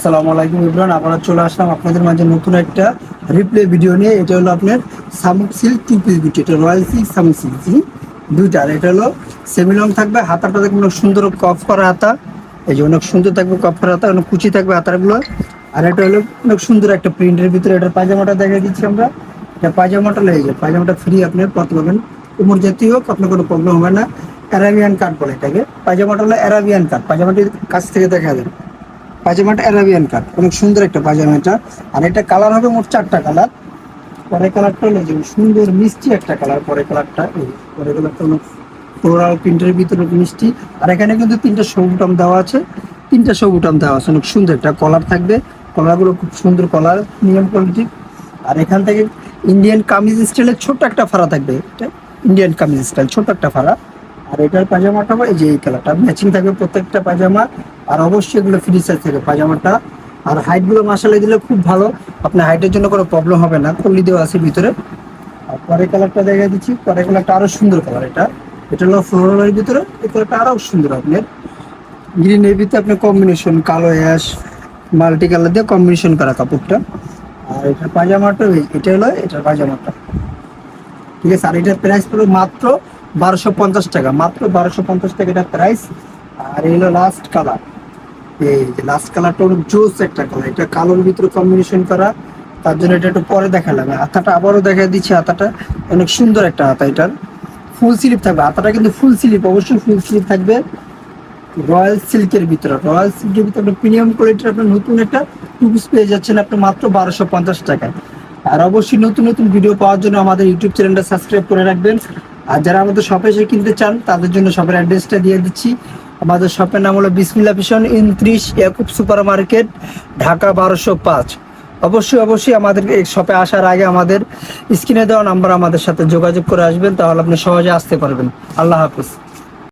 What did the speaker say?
আসসালামু আলাইকুম ইব্রান আবার চলে আসলাম আপনাদের মাঝে নতুন একটা রিপ্লে ভিডিও নিয়ে। এটা হলো আপনার সামুক সিল্ক টু পিস বিটি এটা রয়্যাল সিল্ক সামুক সিল্ক দুইটা। আর এটা হলো সেমিলং থাকবে, হাতাটা থাকবে অনেক সুন্দর কফ করা হাতা। এই যে অনেক সুন্দর থাকবে কফ করা হাতা, অনেক কুচি থাকবে হাতাগুলো। আর এটা হলো অনেক সুন্দর একটা প্রিন্টের ভিতরে এটা পায়জামাটা দেখিয়ে দিচ্ছি আমরা। এটা পায়জামাটা লেগে যায় পায়জামাটা ফ্রি আপনি পড়তে পারবেন। কোমর জাতীয় হোক, আপনার কোনো প্রবলেম হবে না। অ্যারাবিয়ান কাট বলে এটাকে। পায়জামাটা হলো অ্যারাবিয়ান কাট পায়জামাটির কাছ থেকে দেখা যাবে। পায়জামাটা অ্যারাবিয়ান কাট অনেক সুন্দর একটা পায়জামা এটা। আর এটা কালার হবে মোট চারটা কালার পরের কালারটা হলো যে সুন্দর মিষ্টি একটা কালার পরের কালারটা পরের কালারটা হলো ফ্লোরাল প্রিন্টের ভিতরে মিষ্টি। আর এখানে কিন্তু তিনটা সবুটাম দেওয়া আছে। তিনটা সবুটাম দেওয়া আছে, অনেক সুন্দর একটা কলার থাকবে। কলারগুলো খুব সুন্দর কলার মিডিয়াম কোয়ালিটি আর এখান থেকে ইন্ডিয়ান কামিজ স্টাইলের ছোট একটা ফাড়া থাকবে। ইন্ডিয়ান কামিজ স্টাইল ছোট একটা ফাড়া। আর এটার পাজামাটা এই যে এই কালারটা ম্যাচিং থাকবে প্রত্যেকটা পাজামা। আর অবশ্যই এগুলো ফ্রি সাইজ থাকবে পাজামাটা আর হাইটগুলো মাসালে দিলে খুব ভালো। আপনার হাইটের জন্য কোনো প্রবলেম হবে না। কল্লি দেওয়া আছে ভিতরে। আর পরের কালারটা দেখা দিচ্ছি। পরের কালারটা আরও সুন্দর কালার এটা। এটা হলো ফ্লোরালের ভিতরে। এই কালারটা আরও সুন্দর আপনার। গ্রিন এর ভিতরে আপনার কম্বিনেশন কালো অ্যাশ মাল্টি কালার দিয়ে কম্বিনেশন করা কাপড়টা। আর এটার পাজামাটা এটা হলো এটার পাজামাটা ঠিক আছে? আর এটার প্রাইস পড়বে মাত্র বারোশো পঞ্চাশ টাকা। মাত্র বারোশো পঞ্চাশ টাকা এটার প্রাইস আর এই হলো লাস্ট কালার এই যে লাস্ট কালারটা হলো জোস একটা কালার এটা কালোর ভিতরে কম্বিনেশন করা, তার জন্য এটা একটু পরে দেখালাম। হাতাটা আবারও দেখা দিচ্ছি হাতাটা অনেক সুন্দর একটা হাতা এটার। ফুল স্লিপ থাকবে হাতাটা কিন্তু ফুল স্লিপ অবশ্যই ফুল স্লিপ থাকবে। রয়্যাল সিল্কের ভিতরে রয়্যাল সিল্কের ভিতরে আপনার প্রিমিয়াম কোয়ালিটির আপনার নতুন একটা টু পিস পেয়ে যাচ্ছেন আপনি মাত্র বারোশো পঞ্চাশ টাকায় আর অবশ্যই নতুন নতুন ভিডিও পাওয়ার জন্য আমাদের ইউটিউব চ্যানেলটা সাবস্ক্রাইব করে রাখবেন। আর যারা আমাদের শপে এসে কিনতে চান, তাদের জন্য শপের অ্যাড্রেসটা দিয়ে দিচ্ছি। আমাদের শপের নাম হলো বিসমিল্লা ভিশন ইনত্রিশ ইয়াকুব সুপার মার্কেট ঢাকা বারোশো পাঁচ। অবশ্যই অবশ্যই আমাদের এই শপে আসার আগে আমাদের স্ক্রিনে দেওয়া নাম্বার আমাদের সাথে যোগাযোগ করে আসবেন, তাহলে আপনি সহজে আসতে পারবেন। আল্লাহ হাফিজ।